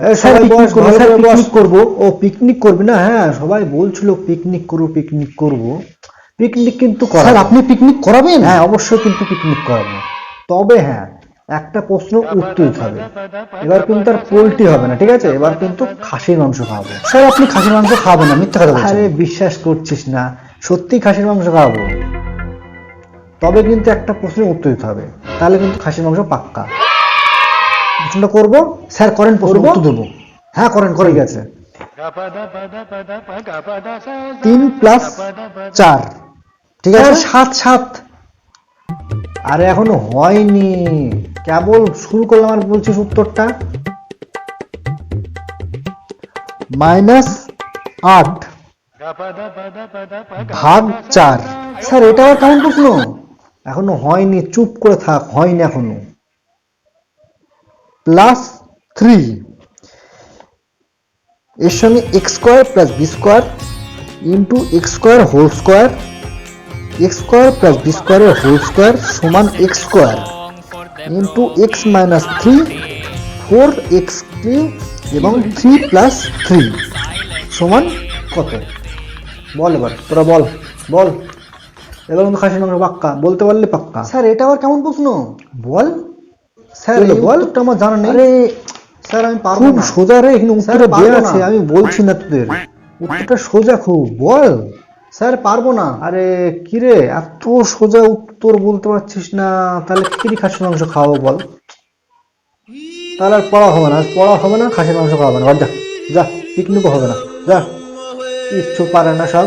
Sir, করব, বস। picnic করব। ও picnic করবি না হ্যাঁ সবাই বলছিল পিকনিক করব পিকনিক করব। পিকনিক কিন্তু স্যার আপনি পিকনিক করাবেন? হ্যাঁ অবশ্যই কিন্তু পিকনিক করাবো। তবে হ্যাঁ একটা প্রশ্ন উত্তর হবে। এবার কিন্তু আর পোল্ট্রি হবে না ঠিক আছে? এবার কিন্তু খাসির মাংস খাওয়াবো। স্যার আপনি খাসির মাংস খাবেন না মিথ্যা কথা আরে বিশ্বাস করছিস না। সত্যি খাসির মাংস খাওয়াবো। তবে কিন্তু একটা প্রশ্নের উত্তর দিতে হবে। তাহলে কিন্তু খাসির মাংস পাক্কা। প্রশ্নটা করব স্যার করেন প্রশ্ন উত্তর দেবো। হ্যাঁ করেন করে গেছে তিন প্লাস চার। ঠিক আছে? সাত সাত। আরে এখনও হয়নি। কেবল শুরু করলাম আর বলছিস উত্তরটা। মাইনাস আট ভাগ চার। স্যার এটা কেমন প্রশ্ন এখনও হয়নি চুপ করে থাক হয়নি এখনও। প্লাস থ্রি এর সঙ্গে x square plus b square into x square whole square x square plus b স্কোয়ারের হোল স্কোয়ার সমান x square into x minus three four x q এবং থ্রি প্লাস থ্রি সমান কত? বল এবার তোরা বল বল। এবার কিন্তু খাসির মাংস পাক্কা বলতে পারলে পাক্কা। স্যার এটা আবার কেমন প্রশ্ন? বল। স্যার বল। আমার জানা নেই। আরে স্যার আমি পারব খুব সোজা রে এখানে উত্তরটা দেওয়া আছে আমি বলছি না তোদের। উত্তরটা সোজা খুব বল। স্যার পারব না। আরে কিরে এত সোজা উত্তর বলতে পারছিস না। তাহলে কি দিয়ে খাসির মাংস খাওয়াবো বল? তাহলে আর পড়া হবে না আজ পড়া হবে না খাসির মাংস খাওয়াবে না। বাদ যা যা পিকনিকও হবে না। যা কিচ্ছু পারে না সব।